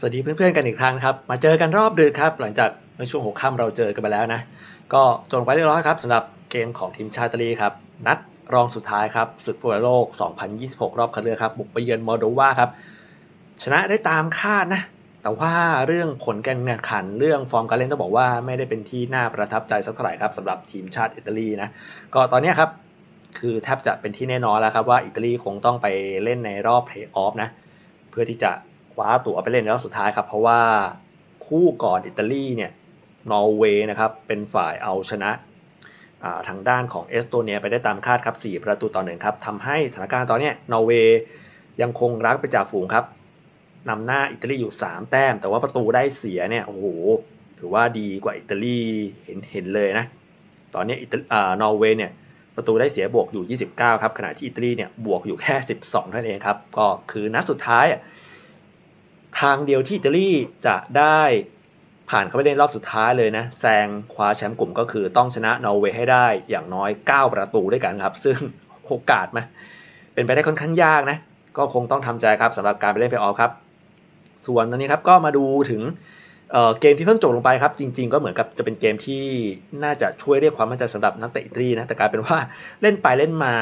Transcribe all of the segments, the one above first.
สวัสดีเพื่อนๆกันอีกครั้งครับ มาเจอกันรอบดึกครับ หลังจากในช่วงหัวค่ำเราเจอกันไปแล้วนะ ก็จบไปเรียบร้อยครับสำหรับเกมของทีมชาติอิตาลีครับ นัดรองสุดท้ายครับศึกฟุตบอลโลก 2026 รอบคัดเลือกครับ บุกไปเยือนมอลโดวาครับ ชนะได้ตามคาดนะ แต่ว่าเรื่องผลการแข่งขันเรื่องฟอร์มการเล่นต้องบอกว่าไม่ได้เป็นที่น่าประทับใจสักเท่าไหร่ครับสำหรับทีมชาติอิตาลีนะก็ตอนนี้ครับคือแทบจะเป็นที่แน่นอนแล้วครับว่าอิตาลีคงต้องไปเล่นในรอบเพลย์ออฟนะเพื่อที่จะ คว้าตั๋วไปเล่นในรอบสุดท้ายครับ เพราะว่าคู่ก่อนอิตาลีเนี่ยนอร์เวย์นะครับเป็นฝ่ายเอาชนะาทางด้านของเอสโตเนียไปได้ตามคาดครับ 4 ประตูต่อหนึ่งครับทำให้สถานการณ์ตอนนี้นอร์เวย์ยังคงรักไปจากฝูงครับนำหน้าอิตาลีอยู่ 3 แต้ม แต่ว่าประตูได้เสียเนี่ยโอ้โหถือว่าดีกว่าอิตาลีเห็นเห็นเลยนะ ตอนนี้อิตานอร์เวย์เนี่ยประตูได้เสียบวกอยู่ 29 ครับขณะที่อิตาลีเนี่ยบวกอยู่แค่ 12 เท่านั้นเองครับ ก็คือนัดสุดท้ายอะ ทางเดียวที่อิตาลีจะได้ผ่านเข้าไปเล่นรอบสุดท้ายเลยนะแซงคว้าแชมป์กลุ่มก็คือต้องชนะนอร์เวย์ให้ได้อย่างน้อย 9 ประตูด้วยกันครับ ซึ่งโอกาสมาเป็นไปได้ค่อนข้างยากนะ ก็คงต้องทำใจครับสำหรับการไปเล่นเพลย์ออฟครับ ส่วนอันนี้ครับก็มาดูถึงเเกมที่เพิ่งจบลงไปครับ จริง ๆ ก็เหมือนกับจะเป็นเกมที่น่าจะช่วยเรียกความมั่นใจสำหรับนักเตะอิตาลีนะแต่กลายเป็นว่าเล่นไปเล่นมา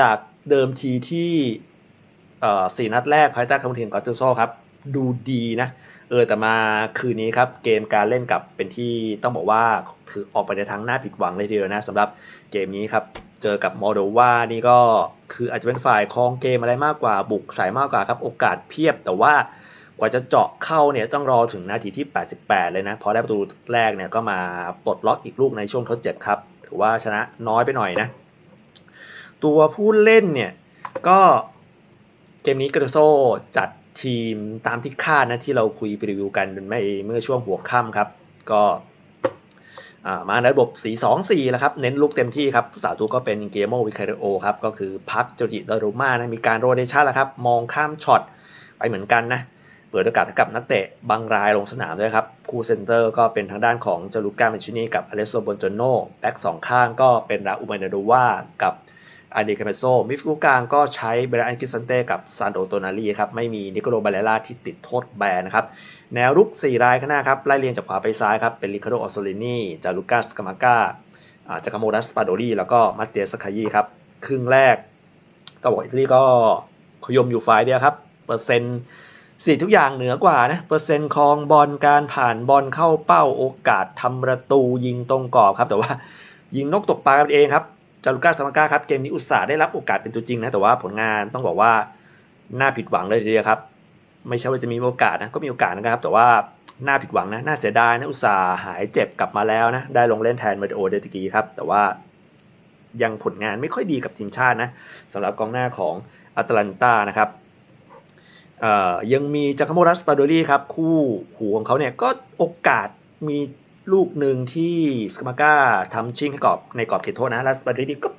จากเดิมทีที่ สี่นัดแรกภายใต้คำทีมกอตตูโซครับ ดูดีนะ เออแต่มาคืนนี้ครับ เกมการเล่นกับเป็นที่ต้องบอกว่าคือออกไปในทางหน้าผิดหวังเลยทีเดียวนะสำหรับเกมนี้ครับเจอกับมอลโดวานี่ก็คืออาจจะเป็นฝ่ายครองเกมอะไรมากกว่าบุกใส่มากกว่าครับ โอกาสเพียบแต่ว่ากว่าจะเจาะเข้าเนี่ยต้องรอถึงนาทีที่ 88 เลยนะพอได้ประตูแรกเนี่ยก็มาปลดล็อกอีกลูกในช่วงทดเจ็บครับ ถือว่าชนะน้อยไปหน่อยนะ ตัวผู้เล่นเนี่ยก็ เกมนี้กระโซจัดทีมตามที่คาดนะที่เราคุยไปรีวิวกันไม่เมื่อช่วงหัวค่ำครับ ก็มาในระบบ 4-2-4 แล้วครับ เน้นลุกเต็มที่ครับสาตูก็เป็นเกมโมวิคาเรโอครับ ก็คือพักโจจิดารุมานะมีการโรเดชันแล้วครับ มองข้ามช็อตไปเหมือนกันนะ เปิดโอกาสกับนักเตะบางรายลงสนามด้วยครับ คู่เซนเตอร์ก็เป็นทางด้านของจารุก้าเมชินีกับอเลสโซบอนจโนแบ็กสองข้างก็เป็นราอูเมนาโดวากับ อาเดคาเมโซมิฟกูกลางก็ใช้เบรอันกิสันเต้กับซานโดโตนาลีครับ ไม่มีนิโคโลบาเลล่าที่ติดโทษแบนนะครับ แนวรุก 4 รายข้างหน้าครับ ไล่เรียงจากขวาไปซ้ายครับ เป็นริคาโดออสโซลินีจารุกัสกามาก้าจากาโมดัสปาโดลีแล้วก็มาเตียสคายีครับ ครึ่งแรกก็บอกอิตาลีก็ขยมอยู่ฝ่ายเดียวครับ เปอร์เซ็นต์สี่ทุกอย่างเหนือกว่านะ เปอร์เซ็นต์ครองบอลการผ่านบอลเข้าเป้าโอกาสทำประตูยิงตรงกรอบครับ แต่ว่ายิงนกตกปลากันเองครับ จารุก้าสมาก้าครับเกมนี้อุตส่าห์ได้รับโอกาสเป็นตัวจริงนะแต่ว่าผลงานต้องบอกว่าน่าผิดหวังเลยทีเดียวครับ ไม่ใช่ว่าจะมีโอกาสนะก็มีโอกาสนะครับ แต่ว่าน่าผิดหวังนะน่าเสียดายนะอุตส่าห์หายเจ็บกลับมาแล้วนะได้ลงเล่นแทนมาริโอเดติกีครับแต่ว่ายังผลงานไม่ค่อยดีกับทีมชาตินะสำหรับกองหน้าของอัตแลนตานะครับยังมีจากาโมรัสปาโดลีครับคู่หูของเขาเนี่ยก็โอกาสมี ลูกหนึ่งที่สกามาก้าทำชิงให้กรอบในกรอบเขตโทษนะ แล้วปาโดลีก็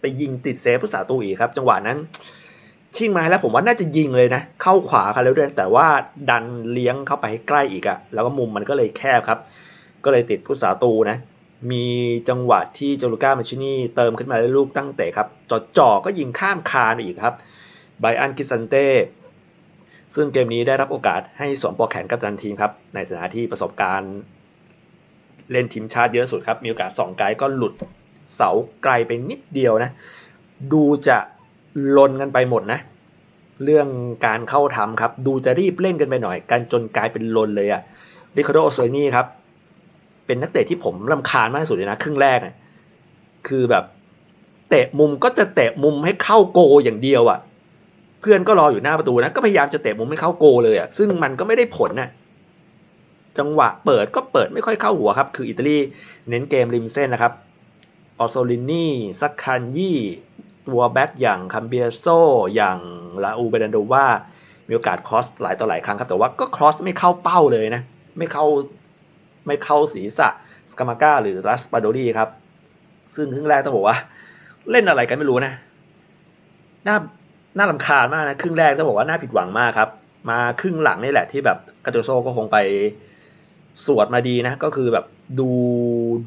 ไปยิงติดเซฟผู้สาตูอีกครับ จังหวะนั้น ชิงมาแล้วผมว่าน่าจะยิงเลยนะ เข้าขวาครับแล้วด้วยแต่ว่าดันเลี้ยงเข้าไปให้ใกล้อีกอะแล้วก็มุมมันก็เลยแคบครับ ก็เลยติดผู้สาตูนะ มีจังหวะที่จารุก้ามาชินีเติมขึ้นมาได้วลูกตั้งเตะครับจ่อๆก็ยิงข้ามคานอีกครับไบอันกิสันเต้ซึ่งเกมนี้ได้รับโอกาสให้สวมปลอกแขนกัปตันทีมครับ ในฐานะที่ประสบการณ์ เล่นทีมชาติเยอะสุดครับ มีโอกาสสองไกลก็หลุดเสาไกลไปนิดเดียวนะ ดูจะลนกันไปหมดนะ เรื่องการเข้าทำครับ ดูจะรีบเล่นกันไปหน่อย กันจนกลายเป็นลนเลยอะริคาร์โดโอโซนี่ครับ เป็นนักเตะที่ผมรำคาญมากที่สุดเลยนะ ครึ่งแรกเนี่ยคือแบบเตะมุมก็จะเตะมุมให้เข้าโกอย่างเดียวอะเพื่อนก็รออยู่หน้าประตูนะ ก็พยายามจะเตะมุมให้เข้าโกเลยอะซึ่งมันก็ไม่ได้ผลน่ะ จังหวะเปิดก็เปิดไม่ค่อยเข้าหัวครับ คืออิตาลีเน้นเกมริมเส้นนะครับออโซลินีซักคันยี่ตัวแบ็กอย่างคัมเบียโซอย่างลาอูเบรันโดว่ามีโอกาสครอสหลายต่อหลายครั้งครับ แต่ว่าก็ครอสไม่เข้าเป้าเลยนะ ไม่เข้าไม่เข้าศีรษะสกามาก้าหรือรัสปาโดรีครับ ซึ่งครึ่งแรกต้องบอกว่า เล่นอะไรกันไม่รู้นะน่าน่าลำคาญมากนะ ครึ่งแรกต้องบอกว่าน่าผิดหวังมากครับ มาครึ่งหลังนี่แหละที่แบบกาโตโซก็คงไป สวดมาดีนะก็คือแบบดู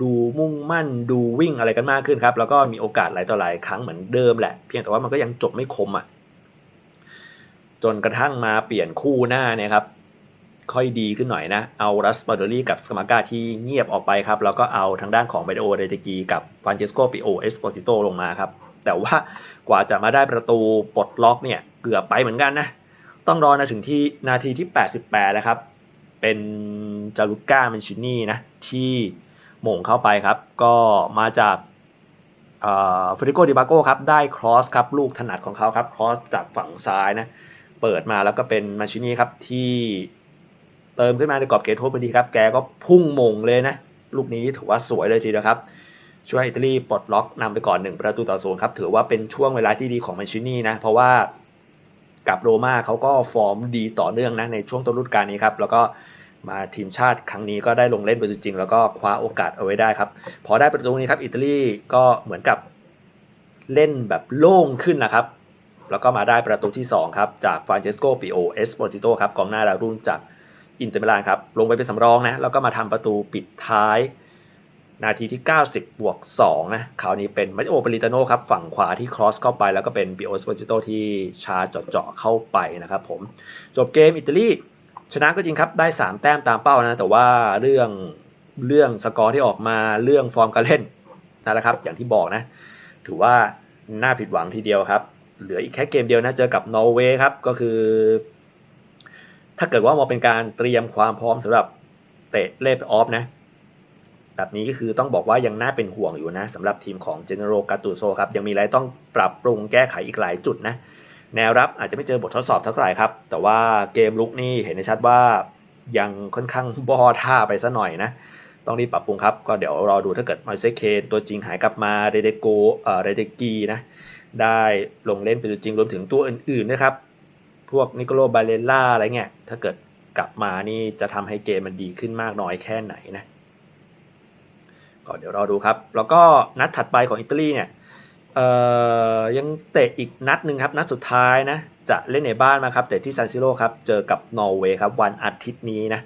ดูมุ่งมั่นดูวิ่งอะไรกันมากขึ้นครับ แล้วก็มีโอกาสหลายต่อหลายครั้งเหมือนเดิมแหละ เพียงแต่ว่ามันก็ยังจบไม่คมอะจนกระทั่งมาเปลี่ยนคู่หน้าเนี่ยครับ ค่อยดีขึ้นหน่อยนะ เอารัสปาโดลี่กับสมาก้าที่เงียบออกไปครับ แล้วก็เอาทางด้านของเบโอเรเตกีกับฟรานเชสโกปิโอเอสโปซิโตลงมาครับ แต่ว่ากว่าจะมาได้ประตูปลดล็อกเนี่ยเกือบไปเหมือนกันนะ ต้องรอนะถึงที่นาทีที่ 88 แล้วครับ เป็นจารุก้าเมนชินี่นะที่หม่งเข้าไปครับ ก็มาจากเฟริโกดิบาโกครับ ได้ครอสครับ ลูกถนัดของเขาครับครอสจากฝั่งซ้ายนะเปิดมาแล้วก็เป็นมาชินี่ครับที่เติมขึ้นมาในกรอบเขตโทษพอดีครับ แกก็พุ่งมงเลยนะ ลูกนี้ถือว่าสวยเลยทีเดียวครับ ช่วยอิตาลีปลดล็อกนำไปก่อน 1 ประตูต่อศูนย์ครับ ถือว่าเป็นช่วงเวลาที่ดีของมาชินี่นะ เพราะว่า กับโรม่าเขาก็ฟอร์มดีต่อเนื่องนะในช่วงต้นฤดูกาลนี้ครับ แล้วก็มาทีมชาติครั้งนี้ก็ได้ลงเล่นเป็นจริง แล้วก็คว้าโอกาสเอาไว้ได้ครับ พอได้ประตูนี้ครับอิตาลีก็เหมือนกับเล่นแบบโล่งขึ้นนะครับ แล้วก็มาได้ประตูที่ 2 ครับ จากฟรานเชสโกปิโอเอสโปซิโตครับกองหน้าดาวรุ่งจากอินเตอร์มิลานครับลงไปเป็นสำรองนะแล้วก็มาทำประตูปิดท้าย นาทีที่ 90 บวก 2 นะคราวนี้เป็นมาริโอเปริตาโนครับ ฝั่งขวาที่ครอสเข้าไป แล้วก็เป็นปิโอเอสโปซิโตที่ชาเจาะเข้าไปนะครับผม จบเกมอิตาลีชนะก็จริงครับ ได้ 3 แต้มตามเป้านะ แต่ว่าเรื่องเรื่องสกอร์ที่ออกมาเรื่องฟอร์มการเล่นนั่นแหละครับ อย่างที่บอกนะ ถือว่าน่าผิดหวังทีเดียวครับ เหลืออีกแค่เกมเดียวนะ เจอกับนอร์เวย์ครับ ก็คือ ถ้าเกิดว่ามองเป็นการเตรียมความพร้อมสำหรับเตะเล่ออฟนะ แบบนี้ก็คือต้องบอกว่ายังน่าเป็นห่วงอยู่นะสำหรับทีมของเจเนโรกาตูโซครับยังมีอะไรต้องปรับปรุงแก้ไขอีกหลายจุดนะแนวรับอาจจะไม่เจอบททดสอบเท่าไหร่ครับ แต่ว่าเกมลุกนี่เห็นได้ชัดว่ายังค่อนข้างบอท่าไปซะหน่อยนะ ต้องรีบปรับปรุงครับ ก็เดี๋ยวรอดูถ้าเกิดมาเซเคนตัวจริงหายกลับมาเรเดโกเอ่อเรเดกีนะได้ลงเล่นเป็นตัวจริงรวมถึงตัวอื่นๆนะครับ พวกนิโคโลบาเลล่าอะไรเงี้ยถ้าเกิดกลับมานี่จะทำให้เกมมันดีขึ้นมากน้อยแค่ไหนนะ ก็เดี๋ยวรอดูครับ แล้วก็นัดถัดไปของอิตาลีเนี่ยเอ่อยังเตะอีกนัดหนึ่งครับ นัดสุดท้ายนะจะเล่นในบ้านมาครับแต่ที่ซานซิโร่ครับ เจอกับนอร์เวย์ครับ วันอาทิตย์นี้นะ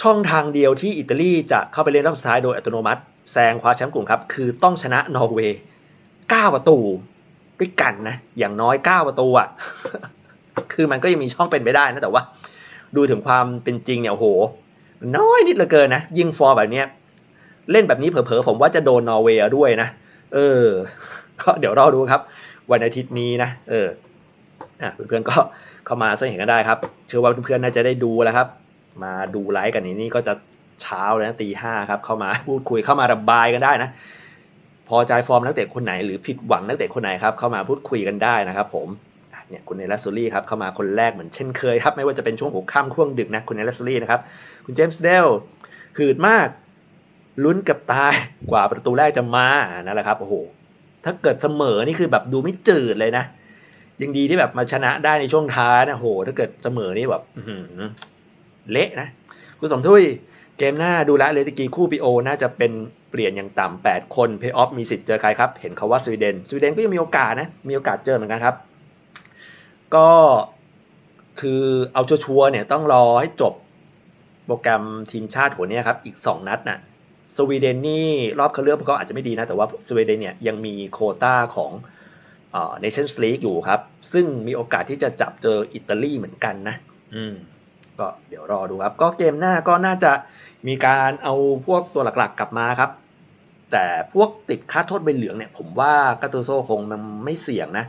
ช่องทางเดียวที่อิตาลีจะเข้าไปเล่นรอบสุดท้ายโดยอัตโนมัติแซงคว้าแชมป์กลุ่มครับ คือต้องชนะนอร์เวย์9ประตูด้วยกันนะ อย่างน้อย 9 ประตูอะ คือมันก็ยังมีช่องเป็นไปได้นะ แต่ว่า ดูถึงความเป็นจริงเนี่ยโห น้อยนิดเหลือเกินนะ ยิงฟอร์แบบเนี้ยเล่นแบบนี้เผลอๆผมว่าจะโดนนอร์เวย์ด้วยนะ เออ ก็เดี๋ยวรอดูครับ วันอาทิตย์นี้นะ เอออะเพื่อนๆก็เข้ามาสเห็นกันได้ครับ เชื่อว่าเพื่อนๆน่าจะได้ดูแล้วครับ มาดูไลฟ์กันนี้นี่ก็จะเช้าเลยนะตีห้าครับ เข้ามาพูดคุยเข้ามาระบายกันได้นะ พอใจฟอร์มนักเตะคนไหนหรือผิดหวังนักเตะคนไหนครับ เข้ามาพูดคุยกันได้นะครับ ผม เนี่ยคุณเนลัสซูรี่ครับเข้ามาคนแรกเหมือนเช่นเคยครับ ไม่ว่าจะเป็นช่วงหัวค่ำช่วงดึกนะคุณเนลัสซูรี่นะครับ คุณเจมส์เดลหืดมากลุ้นกับตายกว่าประตูแรกจะมานั่นแหละครับโอ้โหถ้าเกิดเสมอนี่คือแบบดูไม่จืดเลยนะยังดีที่แบบมาชนะได้ในช่วงท้ายนะโห ถ้าเกิดเสมอนี่แบบเละนะคุณสมทุยเกมหน้าดูแลเลยตะกี้คู่ปีโอน่าจะเป็นเปลี่ยนอย่างต่ำแปดคนเพย์ออฟมีสิทธิ์เจอใครครับ เห็นเขาว่าสวีเดนสวีเดนก็ยังมีโอกาสนะ มีโอกาสเจอเหมือนกันครับ ก็คือเอาชัวร์เนี่ยต้องรอให้จบโปรแกรมทีมชาติหัวนี้ครับ อีก 2 นัดนะ่ะสวีเดนนี่รอบคัดเลือกเขาอาจจะไม่ดีนะ แต่ว่าสวีเดนเนี่ยยังมีโคต้าของเนชั่นส์ลีกอยู่ครับ ซึ่งมีโอกาสที่จะจับเจออิตาลีเหมือนกันนะ อืม ก็เดี๋ยวรอดูครับ ก็เกมหน้าก็น่าจะมีการเอาพวกตัวหลักๆกลับมาครับ แต่พวกติดค่าโทษใบเหลืองเนี่ย ผมว่ากาตูโซคงมันไม่เสี่ยงนะ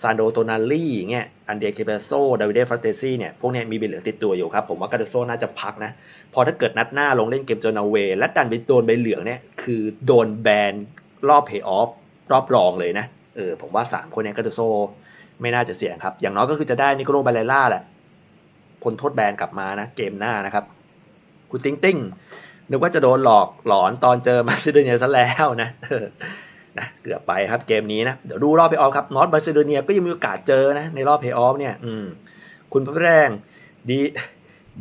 ซานโดโตนาลี่เงี้ยอันเดียเคเบโซดาวิเดฟราเตซี่เนี่ยพวกนี้มีใบเหลืองติดตัวอยู่ครับผมว่ากาตูโซน่าจะพักนะ พอถ้าเกิดนัดหน้าลงเล่นเกมเจอนาเวย์และดันไปโดนใบเหลืองเนี่ยคือโดนแบนรอบเพย์ออฟรอบรองเลยนะเออผมว่า 3 คนนี้กาตูโซไม่น่าจะเสี่ยงครับ อย่างน้อยก็คือจะได้นิโคลบาเลล่าแหละคนโทษแบนกลับมานะเกมหน้านะครับคุณติ้งติ้งนึกว่าจะโดนหลอกหลอนตอนเจอมาซิโดเนียซะแล้วนะ นะเกือบไปครับเกมนี้นะเดี๋ยวดูรอบเพย์ออฟครับนอตมาซิโดเนียก็ยังมีโอกาสเจอนะในรอบเพย์ออฟเนี่ยอืมคุณพระแรงดี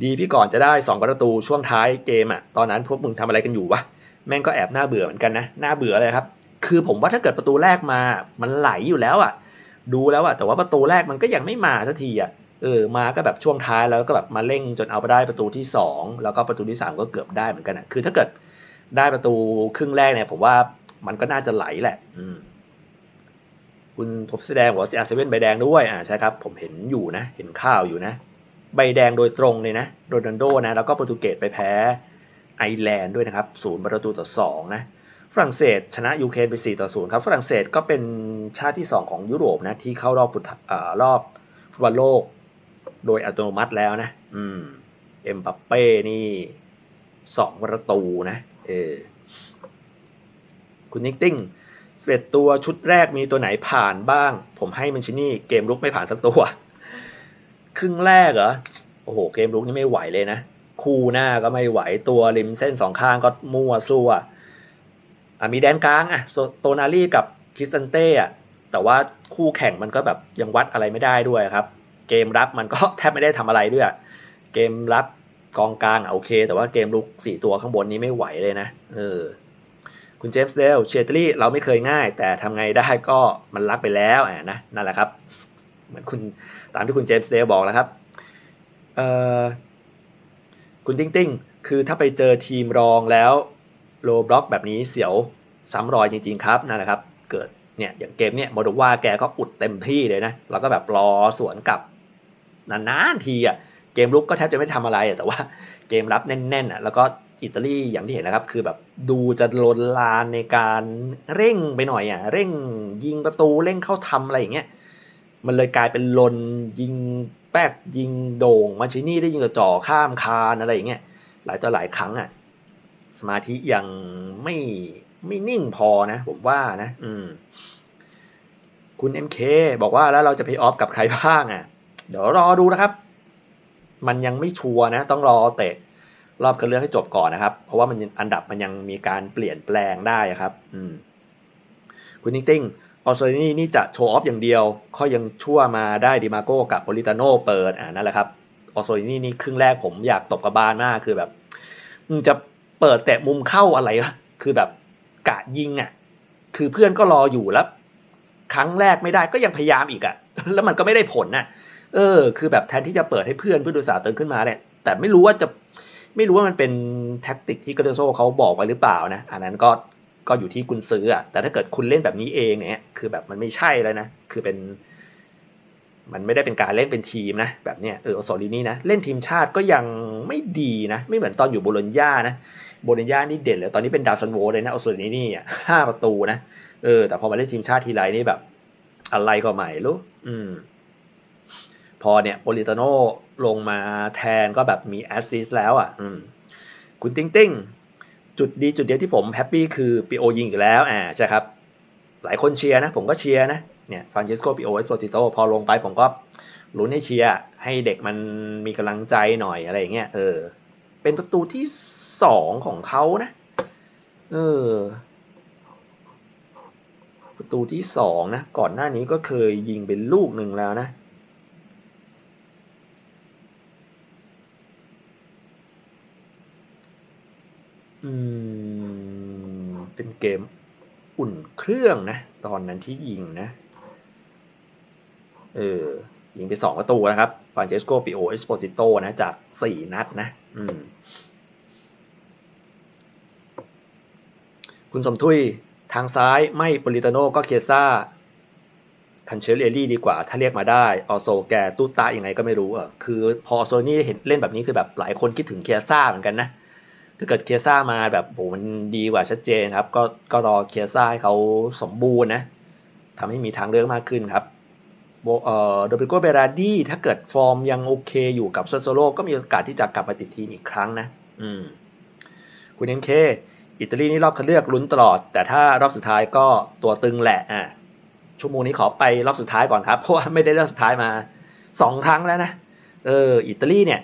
ดีพี่ก่อนจะได้ 2 ประตูช่วงท้ายเกมอะ่ะตอนนั้นพวกมึงทำอะไรกันอยู่วะแม่งก็แอบน่าเบื่อเหมือนกันนะน่าเบื่อเลยครับ คือผมว่าถ้าเกิดประตูแรกมามันไหลอยู่แล้วอะ่ะ ดูแล้วอะ่ะแต่ว่าประตูแรกมันก็ยังไม่มาสักทีอะ่ะเออมาก็แบบช่วงท้ายแล้วก็แบบมาเร่งจนเอาไปได้ประตูที่ 2 แล้วก็ประตูที่ 3 ก็เกือบได้เหมือนกันนะคือถ้าเกิดได้ประตูครึ่งแรกเนี่ยผมว่า มันก็น่าจะไหลแหละ อืมคุณพบแสดงว่าอาร์เซเว่นใบแดงด้วยอ่าใช่ครับ ผมเห็นอยู่นะ เห็นข่าวอยู่นะ ใบแดงโดยตรงเลยนะโรนัลโดนะ แล้วก็โปรตุเกสไปแพ้ไอร์แลนด์ด้วยนะครับศูนย์ประตูต่อสองนะฝรั่งเศสชนะยูเครนไป4ต่อ0ครับฝรั่งเศสก็เป็นชาติที่ 2 ของยุโรปนะที่เข้ารอบฟุตอรอบฟุตบอลโลก โดยอัตโนมัติแล้วนะ อืม เอ็มบัปเป้นี่สองประตูนะ เออ คุณนิกติ้งสเปดตัวชุดแรกมีตัวไหนผ่านบ้าง ผมให้มันชินี่เกมลุกไม่ผ่านสักตัว ครึ่งแรกเหรอ โอ้โห เกมลุกนี่ไม่ไหวเลยนะ คู่หน้าก็ไม่ไหวตัวริมเส้นสองข้างก็มั่วซั่วอะมีแดนกลางอะโตนาลี่กับคิสตันเต้อะแต่ว่าคู่แข่งมันก็แบบยังวัดอะไรไม่ได้ด้วยครับ เกมรับมันก็แทบไม่ได้ทำอะไรด้วย เกมรับกองกลางอะโอเค แต่ว่าเกมลุกสี่ตัวข้างบนนี้ไม่ไหวเลยนะเออ คุณเจมส์เดลเชตลี่เราไม่เคยง่าย แต่ทำไงได้ก็มันรักไปแล้วอะนะนั่นแหละครับ เหมือนคุณตามที่คุณเจมส์เดลบอกแล้วครับเออคุณติ้งติ้งคือถ้าไปเจอทีมรองแล้วโลบล็อกแบบนี้เสียวซ้ำรอยจริง ๆ ครับนั่นแหละครับ เกิดเนี่ยอย่างเกมเนี่ยโมดว่าแกก็อุดเต็มที่เลยนะแล้วก็แบบรอสวนกลับนานๆทีอะเกมลุกก็แทบจะไม่ทำอะไรแต่ว่าเกมรับแน่นๆอะแล้วก็ อิตาลีอย่างที่เห็นนะครับ คือแบบดูจะลนลานในการเร่งไปหน่อยอะเร่งยิงประตูเร่งเข้าทำอะไรอย่างเงี้ยมันเลยกลายเป็นลนยิงแป๊กยิงโด่งมาชินี่ได้ยิงกระจ่อข้ามคานอะไรอย่างเงี้ยหลายต่อหลายครั้งอะสมาธิยังไม่ไม่นิ่งพอนะ ผมว่านะ อืม คุณ MK บอกว่าแล้วเราจะเพย์ออฟกับใครบ้างอะ เดี๋ยวรอดูนะครับ มันยังไม่ชัวร์นะ ต้องรอเตะ รอบคัดเลือกให้จบก่อนนะครับ เพราะว่ามันอันดับมันยังมีการเปลี่ยนแปลงได้ครับอืมคุณนิ่งติ้งออสเตรเลียนี่จะโชว์ออฟอย่างเดียวเขายังชั่วมาได้ดิมาโก้กับโปลิตาโนเปิดอ่านั่นแหละครับออสเตรเลียนี่ครึ่งแรกผมอยากตบกระบาลมากคือแบบจะเปิดแต่มุมเข้าอะไรวะคือแบบกะยิงอะ คือเพื่อนก็รออยู่แล้ว ครั้งแรกไม่ได้ก็ยังพยายามอีกอะ แล้วมันก็ไม่ได้ผลน่ะ เออ คือแบบแทนที่จะเปิดให้เพื่อนเพื่อดูสาเตินขึ้นมาเนี่ย แต่ไม่รู้ว่าจะ ไม่รู้ว่ามันเป็นแท็กติกที่กาเดโซเขาบอกไว้หรือเปล่านะ อันนั้นก็ก็อยู่ที่คุณซื้ออะแต่ถ้าเกิดคุณเล่นแบบนี้เองเนี่ย คือแบบมันไม่ใช่แล้วนะ คือเป็น มันไม่ได้เป็นการเล่นเป็นทีมนะ แบบเนี้ยเออโซลินี่นะ เล่นทีมชาติก็ยังไม่ดีนะ ไม่เหมือนตอนอยู่โบโลญญานะ โบนิญานี่เด่นเลย ตอนนี้เป็นดาวซันโวเลยนะเอาส่นนี้นี่ห้าประตูนะ เออ แต่พอมาเล่นทีมชาติทีไรนี่แบบ อะไรก็ใหม่รู้ อืม พอเนี่ยโปลิตาโนลงมาแทนก็แบบมีแอสซิสแล้วอะคุณติ้งติ้งจุดดีจุดเดียวที่ผมแฮปปี้คือปีโอยิงอีกแล้วอ่าใช่ครับ หลายคนเชียร์นะ ผมก็เชียร์นะเนี่ยฟรานเชสโกปีโอเอสโปรติโตพอลงไปผมก็ลุ้นให้เชียร์ให้เด็กมันมีกำลังใจหน่อยอะไรอย่างเงี้ยเออ เป็นประตูที่สองของเขานะ เออ ประตูที่สองนะ ก่อนหน้านี้ก็เคยยิงเป็นลูกหนึ่งแล้วนะ อืม เป็นเกมอุ่นเครื่องนะ ตอนนั้นที่ยิงนะ เออ ยิงไปสองประตูนะครับฟานเจสโกปิโอเอสโปซิโตนะ จากสี่นัดนะ อืม คุณสมทุยทางซ้ายไม่ปริตโนก็เคซ่าคันเชลเอลี่ดีกว่า ถ้าเรียกมาได้ออโซแกตุตายังไงก็ไม่รู้อะคือพอโซนี่เห็นเล่นแบบนี้คือแบบหลายคนคิดถึงเคซ่าเหมือนกันนะ ถ้าเกิดเคซ่ามาแบบโหมันดีกว่าชัดเจนครับ ก็ก็รอเคซ่าให้เขาสมบูรณ์นะทำให้มีทางเลือกมากขึ้นครับเอ่อโดบิโกเบราดี้ถ้าเกิดฟอร์มยังโอเคอยู่กับโซโซโลก็มีโอกาสที่จะกลับมาติดทีมอีกครั้งนะ อืม คุณเอ็มเคอิตาลีนี่รอบคัดเลือกลุ้นตลอด แต่ถ้ารอบสุดท้ายก็ตัวตึงแหละ อะชั่วโมงนี้ขอไปรอบสุดท้ายก่อนครับ เพราะว่าไม่ได้รอบสุดท้ายมาสองครั้งแล้วนะ เออ อิตาลีเนี่ย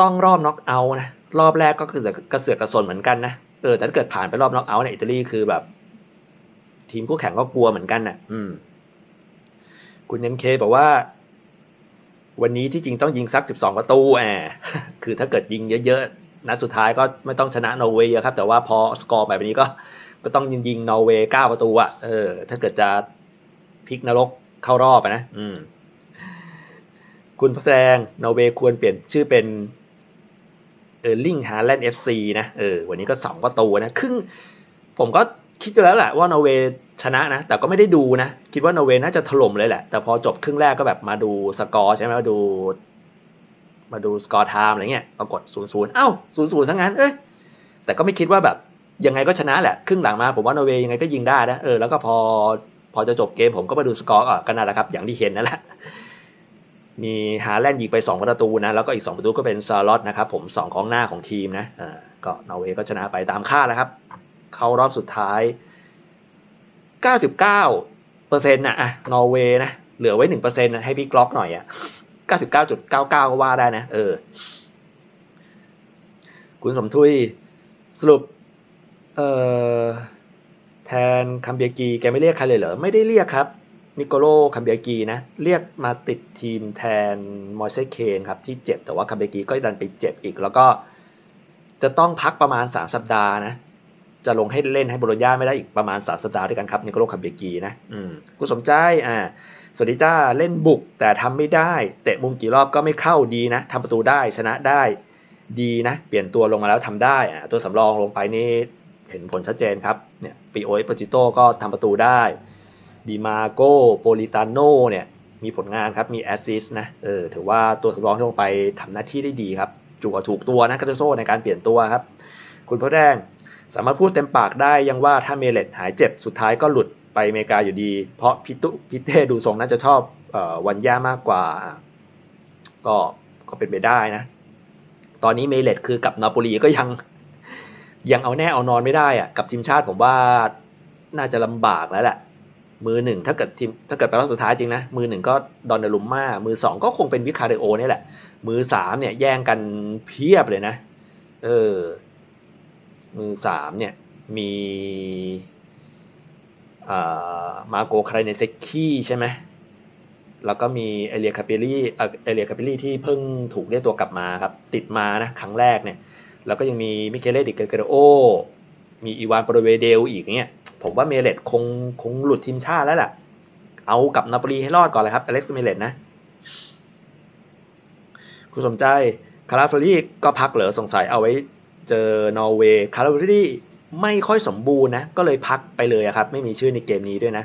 ต้องรอบน็อกเอาท์นะรอบแรกก็คือกระเสือกกระสนเหมือนกันนะเออแต่ถ้าเกิดผ่านไปรอบน็อกเอาท์เนี่ยอิตาลีคือแบบ ทีมคู่แข่งก็กลัวเหมือนกันนะ่ะ อืม คุณเอ็มเคบอกว่า วันนี้ที่จริงต้องยิงสักสิบสองประตูแอบคือถ้าเกิดยิงเยอะๆนัดสุดท้ายก็ไม่ต้องชนะนอร์เวย์ครับ แต่ว่าพอสกอร์แบบนี้ก็ ก็ต้องยิงยิงนอร์เวย์เก้าประตูอะเออ ถ้าเกิดจะพลิกนรกเข้ารอบนะ อืม คุณพระแสดงนอร์เวย์ควรเปลี่ยนชื่อเป็น เออร์ลิงฮาแลนด์เอฟซีนะเออวันนี้ก็สองประตูนะครึ่งผมก็คิดอยู่แล้วแหละว่านอร์เวย์ชนะนะ แต่ก็ไม่ได้ดูนะ คิดว่านอร์เวย์น่าจะถล่มเลยแหละ แต่พอจบครึ่งแรกก็แบบมาดูสกอร์ใช่ไหมมาดู มาดูสกอร์ไทม์อะไรเงี้ยปรากฏศูนย์ศูนย์เอ้าศูนย์ศูนย์ทั้งนั้นเอ้ยแต่ก็ไม่คิดว่าแบบยังไงก็ชนะแหละ ครึ่งหลังมาผมว่านอร์เวย์ยังไงก็ยิงได้นะเออแล้วก็พอพอจะจบเกมผมก็มาดูสกอร์ก็นั่นแหละครับ อย่างที่เห็นนั่นแหละ มีฮาแลนด์ยิงไป2ประตูนะแล้วก็อีก 2 ประตูก็เป็นซาลอตนะครับผม2ของหน้าของทีมนะเออก็นอร์เวย์ก็ชนะไปตามคาดแล้วครับ เข้ารอบสุดท้าย 99เปอร์เซ็นต์นะอะนอร์เวย์นะเหลือไว้1เปอร์เซ็นต์ให้พี่กล็อกหน่อยอะ99.99 ก็ว่าได้นะเออคุณสมทุยสรุปเอ่อแทนคัมเบียกีแกไม่เรียกใครเลยเหรอ ไม่ได้เรียกครับ นิโกโลคัมเบียกีนะเรียกมาติดทีมแทนมอยเซเคนครับที่เจ็บแต่ว่าคัมเบียกีก็ดันไปเจ็บอีก แล้วก็จะต้องพักประมาณ 3 สัปดาห์นะจะลงให้เล่นให้โบโลญาไม่ได้อีกประมาณ 3 สัปดาห์ด้วยกันครับนิโกโลคัมเบียกีนะอืมคุณสมใจอ่าสวัสดีจ้าเล่นบุกแต่ทำไม่ได้ เตะมุมกี่รอบก็ไม่เข้าดีนะทำประตูได้ชนะได้ดีนะ เปลี่ยนตัวลงมาแล้วทำได้อ่าตัวสำรองลงไปนี่เห็นผลชัดเจนครับเนี่ยปีโอเอปจิโตก็ทำประตูได้ ดีมาโกโปลิตาโนเนี่ยมีผลงานครับ มีแอสซิสนะ เออ ถือว่าตัวสำรองที่ลงไปทำหน้าที่ได้ดีครับจูกถูกตัวนะคาโตโซในการเปลี่ยนตัวครับ คุณพ่อแดงสามารถพูดเต็มปากได้ยังว่าถ้าเมเลตหายเจ็บสุดท้ายก็หลุดไปอเมริกาอยู่ดี เพราะพิตุพิเต้ดูทรงน่าจะชอบออวันย่ามากกว่า ก็ก็เป็นไปได้นะ ตอนนี้เมเลตคือกับนาโปลีก็ยัง ยังเอาแน่เอานอนไม่ได้อะกับทีมชาติผมว่าน่าจะลำบากแล้วแหละ มือหนึ่งถ้าเกิดทีมถ้าเกิดไปรอบสุดท้ายจริงนะ มือหนึ่งก็ดอนเดลุมมามือสองก็คงเป็นวิคาเดโอนี่แหละ มือสามเนี่ยแย่งกันเพียบเลยนะ เออ มือสามเนี่ยมีมาโกคาร์เนเซคีใช่ไหมแล้วก็มีเอเลียคาเปลี่เอเลียคาเปลี่ที่เพิ่งถูกเรียกตัวกลับมาครับ ติดมานะครั้งแรกเนี่ย แล้วก็ยังมีมิเคเลดิเกเกโรโอ มีอีวานโปรเวเดลอีกเนี่ย ผมว่าเมเลตคงคงหลุดทีมชาติแล้วแหละเอากับนาปลีให้รอดก่อนเลยครับอเล็กซ์เมเลตนะคุณสมใจคาราฟรีก็พักเหรอสงสัยเอาไว้เจอนอร์เวย์คาราฟรีไม่ค่อยสมบูรณ์นะ ก็เลยพักไปเลยครับ ไม่มีชื่อในเกมนี้ด้วยนะ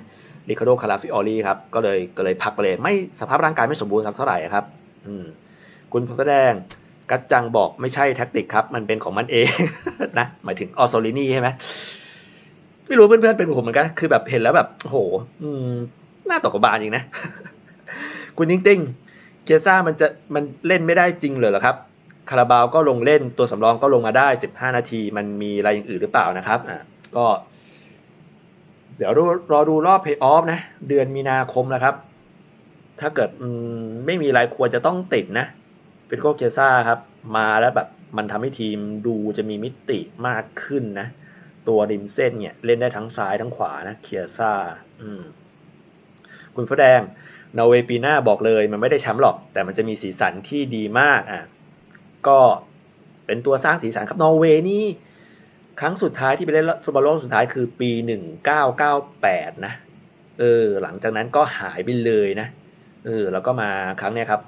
ริคาโดคาราฟิออรีครับ ก็เลยก็เลยพักไปเลย ไม่สภาพร่างกายไม่สมบูรณ์สักเท่าไหร่ครับ อืม คุณพระแดงกัจจังบอกไม่ใช่แท็กติกครับ มันเป็นของมันเอง นะ หมายถึงออโซลินีใช่ไหม ไม่รู้เพื่อนๆเป็นผมเหมือนกันคือแบบเห็นแล้วแบบโห อืมน่าตกกระบาลจริงนะ คุณติ้งติ้งเกียซ่ามันจะมันเล่นไม่ได้จริงเลยหรอครับคาราบาวก็ลงเล่นตัวสำรองก็ลงมาได้ 15 นาที มันมีอะไรอย่างอื่นหรือเปล่านะครับอะก็ เดี๋ยวรอรอดูรอบเพย์ออฟนะ เดือนมีนาคมนะครับ ถ้าเกิดไม่มีอะไรควรจะต้องติดนะ เป็นโกเกซ่าครับ มาแล้วแบบมันทำให้ทีมดูจะมีมิติมากขึ้นนะ ตัวริมเส้นเนี่ยเล่นได้ทั้งซ้ายทั้งขวานะเคียซ่าคุณพระแดงนอร์เวย์ปีหน้าบอกเลยมันไม่ได้แชมป์หรอก แต่มันจะมีสีสันที่ดีมากอะก็เป็นตัวสร้างสีสันครับนอร์เวย์นี่ครั้งสุดท้ายที่ไปเล่นฟุตบอลโลกสุดท้ายคือปี 1998 นะ เออ หลังจากนั้นก็หายไปเลยนะ เออ แล้วก็มาครั้งเนี้ยครับ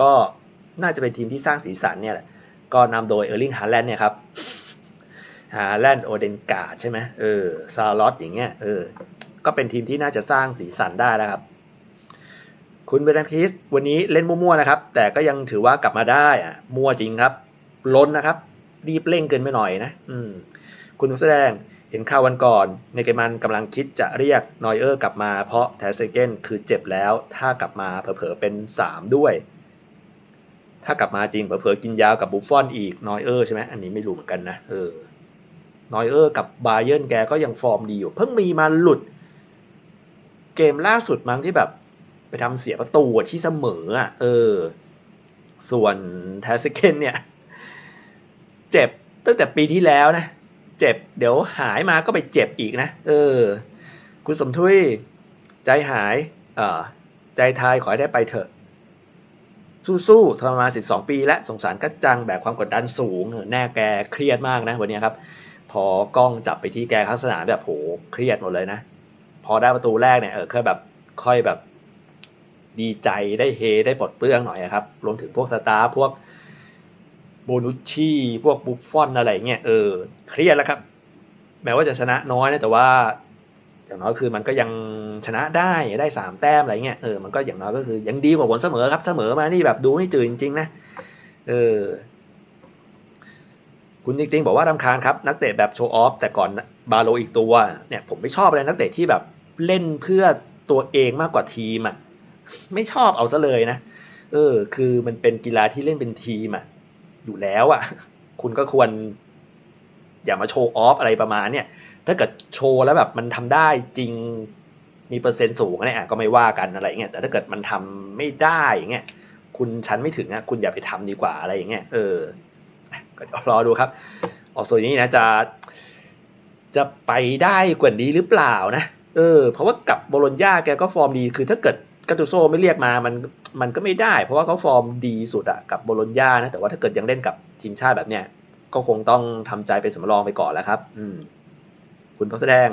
ก็น่าจะเป็นทีมที่สร้างสีสันเนี่ยแหละ ก็นำโดยเออร์ลิงฮาแลนด์เนี่ยครับ ฮาแลนด์โอเดนกาใช่ไหมเออซาลอตอย่างเงี้ยเออก็เป็นทีมที่น่าจะสร้างสีสันได้แล้วครับ คุณเบรนคิสวันนี้เล่นมั่วๆนะครับ แต่ก็ยังถือว่ากลับมาได้อะมั่วจริงครับ ล้นนะครับ รีบเร่งเกินไปหน่อยนะ อืม คุณแสดงเห็นข่าววันก่อน ในเกมันกำลังคิดจะเรียกนอยเออร์กลับมาเพราะแทสเกนคือเจ็บแล้ว ถ้ากลับมาเผลอๆเป็น 3 ด้วย ถ้ากลับมาจริงเผลอๆกินยาวกับบุฟฟอนอีกนอยเออร์ใช่ไหมอันนี้ไม่รู้เหมือนกันนะเออ นอยเออร์กับบาเยอร์นแกก็ยังฟอร์มดีอยู่ เพิ่งมีมาหลุด เกมล่าสุดมั้งที่แบบ ไปทำเสียประตูที่เสมออะเออ ส่วนแทสเกนเนี่ย เจ็บตั้งแต่ปีที่แล้วนะ เจ็บ เดี๋ยวหายมาก็ไปเจ็บอีกนะ เออ คุณสมทุยใจหายเออใจทายขอให้ได้ไปเถอะสู้ๆทรมาน12 ปีและสงสารกัจจังแบบความกดดันสูง แน่แกเครียดมากนะวันนี้ครับ อกล้องจับไปที่แกข้างสนามแบบโหเครียดหมดเลยนะ พอได้ประตูแรกเนี่ยเออค่อยแบบค่อยแบบดีใจได้เฮได้ปลดเปลื้องหน่อยครับ รวมถึงพวกสตาร์พวกโบนุชชี่พวกบุฟฟอนอะไรเงี้ยเออเครียดแล้วครับ แม้ว่าจะชนะน้อยนะแต่ว่า อย่างน้อยคือมันก็ยังชนะได้ได้สามแต้มอะไรเงี้ยเออมันก็อย่างน้อยก็คือยังดีกว่าผลเสมอครับเสมอมานี่แบบดูไม่จืดจริงๆนะเออ คุณจริงๆบอกว่ารำคาญครับนักเตะแบบโชว์ออฟแต่ก่อนบาโลอีกตัวเนี่ยผมไม่ชอบเลยนักเตะที่แบบเล่นเพื่อตัวเองมากกว่าทีมอะไม่ชอบเอาซะเลยนะเออ คือมันเป็นกีฬาที่เล่นเป็นทีมอะอยู่แล้วอะ คุณก็ควร อย่ามาโชว์ออฟอะไรประมาณเนี่ยถ้าเกิดโชว์แล้วแบบมันทำได้จริงมีเปอร์เซ็นต์สูงเนี่ยก็ไม่ว่ากันอะไรเงี้ยแต่ถ้าเกิดมันทำไม่ได้อย่างเงี้ยคุณชั้นไม่ถึงอะคุณอย่าไปทำดีกว่าอะไรอย่างเงี้ยเออ ก็เดี๋ยวรอดูครับ ออกส่วนนี้นะจะจะไปได้กว่านี้หรือเปล่านะ เออ เพราะว่ากับโบโลญญาแกก็ฟอร์มดี คือถ้าเกิดกาตูโซไม่เรียกมา มัน มันก็ไม่ได้ เพราะว่าเขาฟอร์มดีสุดอะกับโบโลญญานะ แต่ว่าถ้าเกิดยังเล่นกับทีมชาติแบบเนี้ย ก็คงต้องทำใจเป็นสำรองไปก่อนแล้วครับ อืม คุณพักแสดง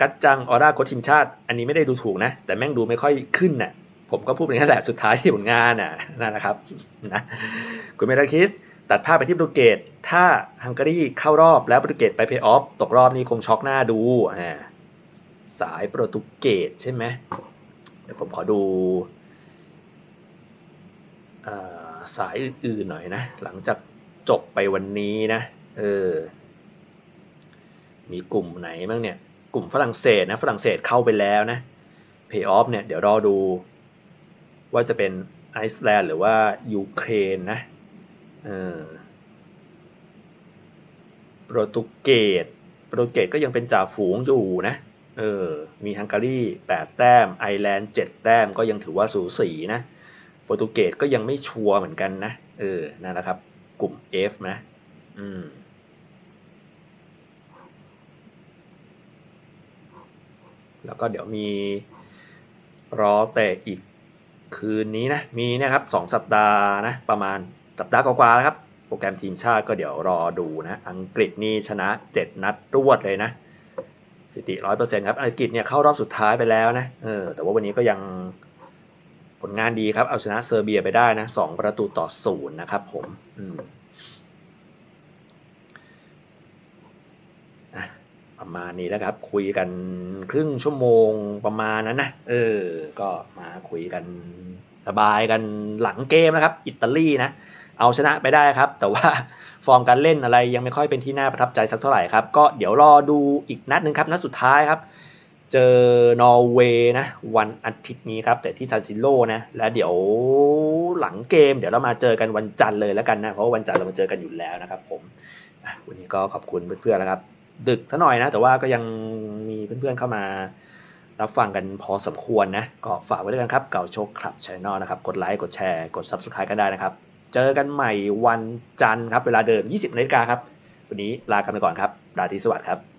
กัดจังออร่าโค้ชทีมชาติ อันนี้ไม่ได้ดูถูกนะ แต่แม่งดูไม่ค่อยขึ้นน่ะ ผมก็พูดอย่างนั้นแหละ สุดท้ายที่ผลงานน่ะ นั่นนะครับ นะ คุณเมทาคิส ตัดภาพไปที่โปรตุเกสถ้าฮังการีเข้ารอบแล้วโปรตุเกสไปเพย์ออฟตกรอบนี้คงช็อกหน้าดูอ่าสายโปรตุเกสใช่ไหมเดี๋ยวผมขอดูสายอื่นๆหน่อยนะ หลังจากจบไปวันนี้นะเออมีกลุ่มไหนบ้างเนี่ย กลุ่มฝรั่งเศสนะฝรั่งเศสเข้าไปแล้วนะเพย์ออฟเนี่ยเดี๋ยวรอดูว่าจะเป็นไอซ์แลนด์หรือว่ายูเครนนะ โปรตุเกสโปรตุเกสก็ยังเป็นจ่าฝูงอยู่นะเออมีฮังการี8 แต้ม ไอร์แลนด์ 7 แต้มก็ยังถือว่าสูสีนะโปรตุเกสก็ยังไม่ชัวร์เหมือนกันนะเออนั่นแหละครับ กลุ่ม F นะอืมแล้วก็เดี๋ยวมีรอแต่อีกคืนนี้นะ มีนะครับสองสัปดาห์นะ ประมาณ สัปดาห์กว่าๆแล้วครับ โปรแกรมทีมชาติก็เดี๋ยวรอดูนะ อังกฤษนี่ชนะ 7 นัดรวดเลยนะสถิติร้อยเปอร์เซ็นต์ครับ อังกฤษเนี่ยเข้ารอบสุดท้ายไปแล้วนะ เออ แต่ว่าวันนี้ก็ยังผลงานดีครับ เอาชนะเซอร์เบียไปได้นะสองประตูต่อศูนย์นะครับผม อืมประมาณนี้แล้วครับ คุยกันครึ่งชั่วโมงประมาณนั้นนะ เออ ก็มาคุยกันสบายกันหลังเกมนะครับ อิตาลีนะ เอาชนะไปได้ครับ แต่ว่าฟอร์มการเล่นอะไรยังไม่ค่อยเป็นที่น่าประทับใจสักเท่าไหร่ครับ ก็เดี๋ยวรอดูอีกนัดหนึ่งครับ นัดสุดท้ายครับ เจอนอร์เวย์นะวันอาทิตย์นี้ครับ แต่ที่ซานซิโร่นะแล้วเดี๋ยวหลังเกม เดี๋ยวเรามาเจอกันวันจันทร์เลยแล้วกันนะเพราะวันจันทร์เรามาเจอกันอยู่แล้วนะครับ ผมวันนี้ก็ขอบคุณเพื่อนๆแล้วครับ ดึกซะหน่อยนะ แต่ว่าก็ยังมีเพื่อนๆเข้ามารับฟังกันพอสมควรนะ ก็ฝากไว้ด้วยกันครับ เก่าโชคคลับชแนลนะครับ กดไลค์ กดแชร์ กด Subscribe กันได้นะครับ เจอกันใหม่วันจันทร์ครับ เวลาเดิม 20นาฬิกาครับ วันนี้ลากันไปก่อนครับราตรีสวัสดิ์ครับ